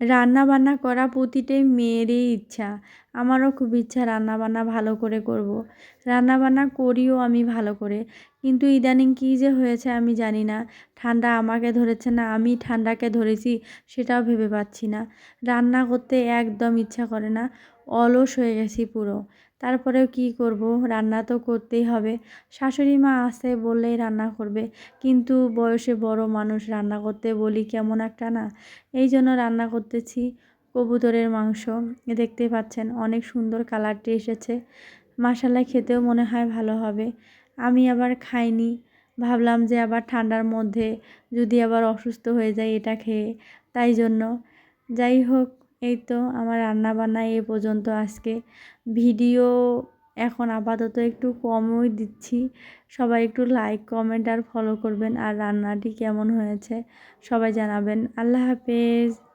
রান্না বান্না করা প্রতিটাই মেয়েরই ইচ্ছা আমারও খুব ইচ্ছা রান্না বান্না ভালো করে করব। রান্না বান্না করিও আমি ভালো করে কিন্তু ইদানিং কী যে হয়েছে আমি জানি না। ঠান্ডা আমাকে ধরেছে না, আমি ঠান্ডাকে ধরেছি সেটাও ভেবে পাচ্ছি না। রান্না করতে একদম ইচ্ছা করে না, অলস হয়ে গেছি পুরো। তারপরেও কী করব? রান্না তো করতেই হবে। শাশুড়ি মা আসে বললেই রান্না করবে, কিন্তু বয়সে বড় মানুষ রান্না করতে বলি কেমন একটা না? এই জন্য রান্না করতেছি কবুতরের মাংস। দেখতে পাচ্ছেন, অনেক সুন্দর কালারটি এসেছে। মশালা খেতেও মনে হয় ভালো হবে। আমি আবার খাইনি। ভাবলাম যে আবার ঠান্ডার মধ্যে যদি আবার অসুস্থ হয়ে যায় এটা খেয়ে, তাই জন্য। যাই হোক, এই তো আমার রান্না বান্না এ পর্যন্ত আজকে। ভিডিও এখন আপাতত একটু কমই দিচ্ছি। সবাই একটু লাইক কমেন্ট আর ফলো করবেন আর রান্নাটি কেমন হয়েছে সবাই জানাবেন। আল্লাহ হাফেজ।